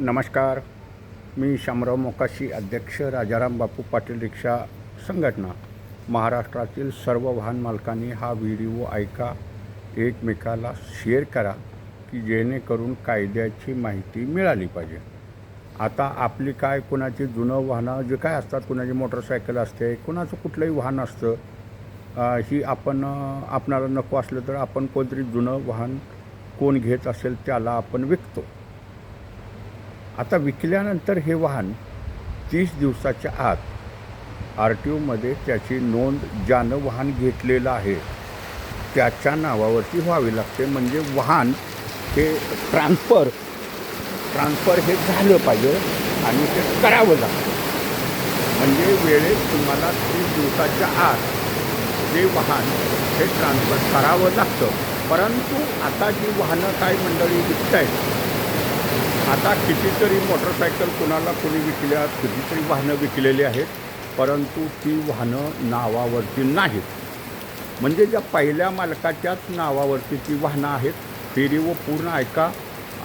नमस्कार. मी शामराव मोकाशी अध्यक्ष राजाराम बापू पाटील रिक्षा संघटना. महाराष्ट्रातील सर्व वाहन मालकांनी हा व्हिडिओ ऐका एकमेकाला शेअर करा की जेणेकरून कायद्याची माहिती मिळाली पाहिजे. आता आपली काय कुणाची जुनं वाहनं जे काय असतात कुणाची मोटरसायकल असते कुणाचं कुठलंही वाहन असतं ही आपण आपणाला नको असलं तर आपण कोणतरी जुनं वाहन कोण घेत असेल त्याला आपण विकतो. आता विकल्यानंतर हे वाहन तीस दिवसाच्या आत आर टी ओमध्ये त्याची नोंद ज्यानं वाहन घेतलेलं आहे त्याच्या नावावरती व्हावी लागते. म्हणजे वाहन हे ट्रान्सफर ट्रान्सफर हे झालं पाहिजे आणि ते करावं लागतं. म्हणजे वेळेत तुम्हाला तीस दिवसाच्या आत ते वाहन हे ट्रान्सफर करावं लागतं. परंतु आता जी वाहनं काय मंडळी विकत आहेत आता कितीतरी मोटरसायकल कुणाला कोणी विकल्या कितीतरी वाहनं विकलेली आहेत परंतु ती वाहनं नावावरती नाहीत. म्हणजे ज्या पहिल्या मालकाच्याच नावावरती ती वाहनं आहेत फेरी व पूर्ण ऐका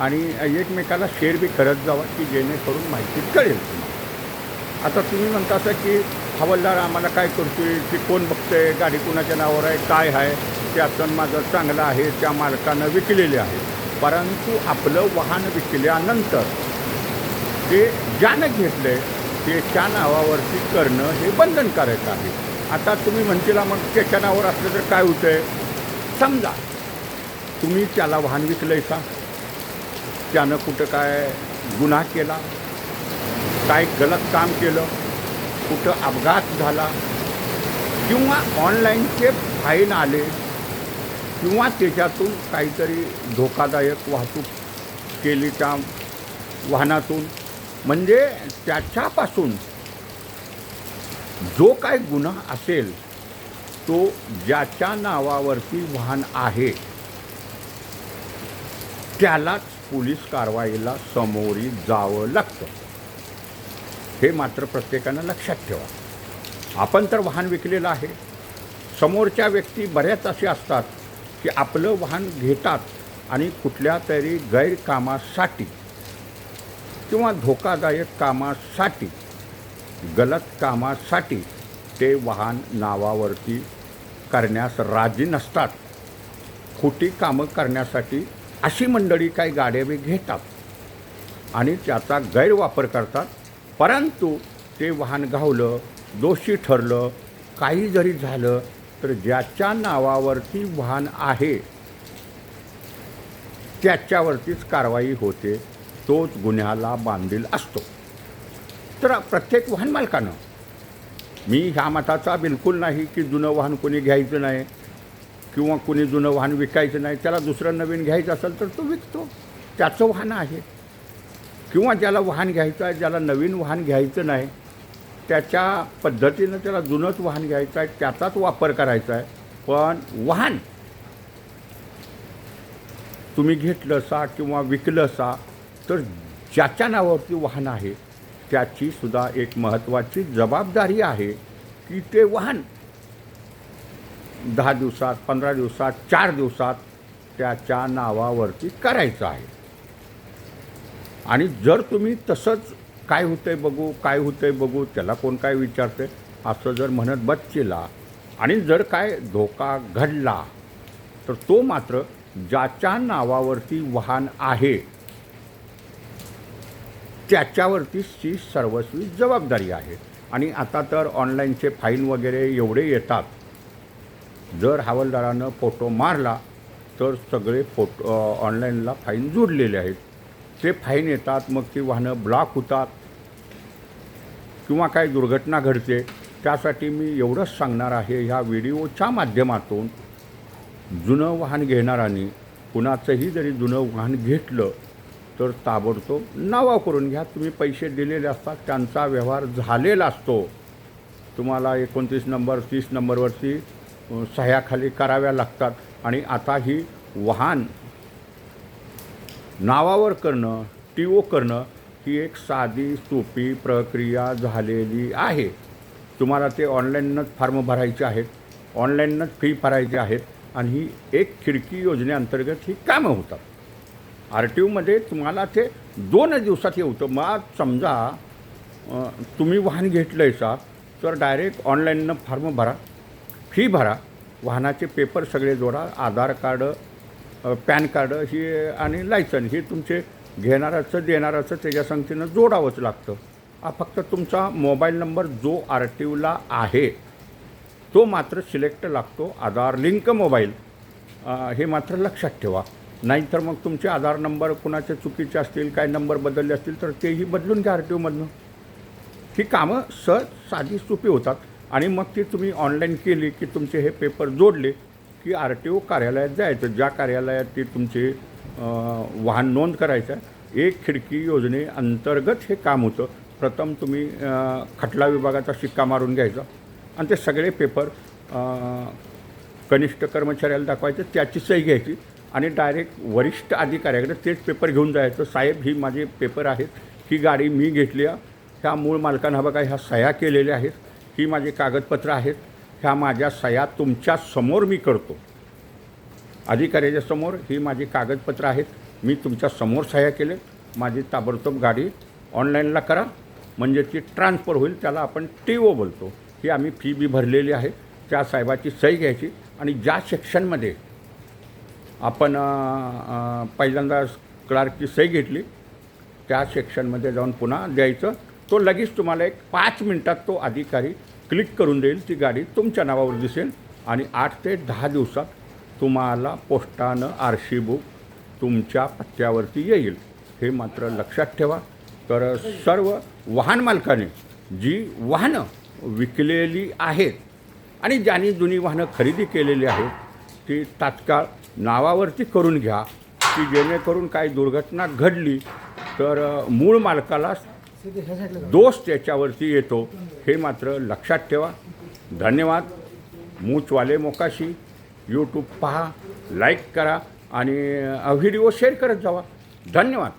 आणि एकमेकाला शेअर बी करत जावा की जेणेकरून माहिती कळेल तुम्हाला. आता तुम्ही म्हणता असं की हवालदार आम्हाला काय करतोय की कोण बघतंय गाडी कुणाच्या नावावर आहे काय आहे ते त्याचं माझं चांगलं आहे त्या मालकानं विकलेले आहे परंतु आपलं वाहन विकल्यानंतर ते ज्यानं घेतलं आहे त्याच्या नावावरती करणं हे बंधनकारक आहे. आता तुम्ही म्हणतील मग त्याच्या नावावर असलं तर काय होतं आहे समजा तुम्ही त्याला वाहन विकलं आहे का त्यानं कुठं काय गुन्हा केला काय गलत काम केलं कुठं अपघात झाला किंवा ऑनलाईनचे फाईन आले किंवा त्याच्यातून काहीतरी धोकादायक वाहतूक केली त्या वाहनातून. म्हणजे त्याच्यापासून जो काय गुन्हा असेल तो ज्याच्या नावावरती वाहन आहे त्यालाच पोलीस कारवाईला समोरी जावं लागतं. हे मात्र प्रत्येकानं लक्षात ठेवा. आपण तर वाहन विकलेलं आहे. समोरच्या व्यक्ती बऱ्याच असे असतात. की आपलं वाहन घेतात आणि कुठल्या तरी गैरकामासाठी किंवा धोकादायक कामासाठी गलत कामासाठी ते वाहन नावावरती करण्यास राजी नसतात. खोटी कामं करण्यासाठी अशी मंडळी काही गाड्या बी घेतात आणि त्याचा गैरवापर करतात. परंतु ते वाहन गावलं दोषी ठरलं काही जरी झालं तर ज्याच्या नावावरती वाहन आहे त्याच्यावरतीच कारवाई होते तोच गुन्ह्याला बांधील असतो. तर प्रत्येक वाहन मालकानं मी ह्या मताचा बिलकुल नाही की जुनं वाहन कोणी घ्यायचं नाही किंवा कोणी जुनं वाहन विकायचं नाही त्याला दुसरं नवीन घ्यायचं असेल तर तो विकतो. त्याचं वाहन आहे. किंवा ज्याला वाहन घ्यायचं आहे ज्याला नवीन वाहन घ्यायचं नाही त्याच्या पद्धतीनं त्याला जुनंच वाहन घ्यायचं आहे त्याचाच वापर करायचा आहे. पण वाहन तुम्ही घेतलं सा किंवा विकलं सा तर ज्याच्या नावावरती वाहन आहे त्याची सुद्धा एक महत्त्वाची जबाबदारी आहे की ते वाहन दहा दिवसात पंधरा दिवसात चार दिवसात त्याच्या नावावरती करायचं आहे. आणि जर तुम्ही तसंच काय होतंय बघू काय होतंय बघू त्याला कोण काय विचारते असं जर म्हणत बच्चीला आणि जर काय धोका घडला तर तो मात्र ज्याच्या नावावरती वाहन आहे त्याच्यावरतीच ती सर्वस्वी जबाबदारी आहे. आणि आता तर ऑनलाईनचे फाईन वगैरे एवढे येतात. जर हवालदारानं फोटो मारला तर सगळे फोटो ऑनलाईनला फाईन जोडलेले आहेत. ते फाईन येतात मग ती वाहनं ब्लॉक होतात किंवा काही दुर्घटना घडते त्यासाठी मी एवढंच सांगणार आहे ह्या व्हिडिओच्या माध्यमातून जुनं वाहन घेणाऱ्यांनी कुणाचंही जरी जुनं वाहन घेतलं तर ताबडतोब नावा करून घ्या. तुम्ही पैसे दिलेले असतात त्यांचा व्यवहार झालेला असतो. तुम्हाला एकोणतीस नंबर तीस नंबरवरती सह्याखाली कराव्या लागतात. आणि आता ही वाहन नावावर करणं टी ओ करणं ही एक साधी सोपी प्रक्रिया झालेली आहे. तुम्हाला ते ऑनलाईनच फॉर्म भरायचे आहेत ऑनलाईनच फी भरायची आहेत आणि ही एक खिडकी योजनेअंतर्गत ही कामं होतात. आर टी ओमध्ये तुम्हाला ते दोन दिवसात होतं. मग समजा तुम्ही वाहन घेतलं आहेसा तर डायरेक्ट ऑनलाईननं फॉर्म भरा फी भरा वाहनाचे पेपर सगळे जोडा आधार कार्ड पॅन कार्ड ही आणि लायसन हे तुमचे घेणाराचं देणाराचं त्याच्या संगतीनं जोडावंच लागतं. हा फक्त तुमचा मोबाईल नंबर जो आर टी ओला आहे तो मात्र सिलेक्ट लागतो आधार लिंक मोबाईल. हे मात्र लक्षात ठेवा. नाहीतर मग तुमचे आधार नंबर कुणाचे चुकीचे असतील काय नंबर बदलले असतील तर तेही बदलून घ्या आर टी ओमधनं ही कामं सहज साधी सोपी होतात आणि मग ती तुम्ही ऑनलाईन केली की तुमचे हे पेपर जोडले की आर टी ओ कार्यालयात जायचं. ज्या कार्यालयात ते तुमचे वाहन नोंद करायचं आहे. एक खिडकी योजनेअंतर्गत हे काम होतं. प्रथम तुम्ही खटला विभागाचा शिक्का मारून घ्यायचा आणि ते सगळे पेपर कनिष्ठ कर्मचाऱ्याला दाखवायचं त्याची सही घ्यायची आणि डायरेक्ट वरिष्ठ अधिकाऱ्याकडे तेच पेपर घेऊन जायचं. साहेब ही माझे पेपर आहेत ही गाडी मी घेतली आहे. ह्या मूळ मालकांना बघा ह्या सह्या केलेल्या आहेत ही माझी कागदपत्रं आहेत. ह्या माझ्या सह्या तुमच्यासमोर मी करतो. अधिकाऱ्याच्या समोर ही माझी कागदपत्रं आहेत. मी तुमच्यासमोर सह्या केले माझी ताबडतोब गाडी ऑनलाईनला करा. म्हणजे ती ट्रान्सफर होईल त्याला आपण टी ओ बोलतो. ही आम्ही फी बी भरलेली आहे. त्या साहेबाची सही घ्यायची. आणि ज्या सेक्शनमध्ये आपण पहिल्यांदा क्लार्कची सही घेतली त्या सेक्शनमध्ये जाऊन पुन्हा द्यायचं. तो लगेच तुम्हाला एक पाच मिनटात तो अधिकारी क्लिक करून देईल ती गाडी तुमच्या नावावर दिसेल आणि आठ ते दहा दिवसात तुम्हाला पोस्टानं आर सी बुक तुमच्या पत्त्यावरती येईल. हे मात्र लक्षात ठेवा. तर सर्व वाहन मालकाने जी वाहनं विकलेली आहेत आणि ज्यांनी जुनी वाहनं खरेदी केलेली आहेत ती तात्काळ नावावरती करून घ्या की जेणेकरून काही दुर्घटना घडली तर मूळ मालकाला दोष त्याच्यावरती येतो हे मात्र लक्षात ठेवा. धन्यवाद. मूचवाले मोकाशी. यूट्यूब पहा लाईक करा आणि व्हिडिओ शेअर करत जावा. धन्यवाद.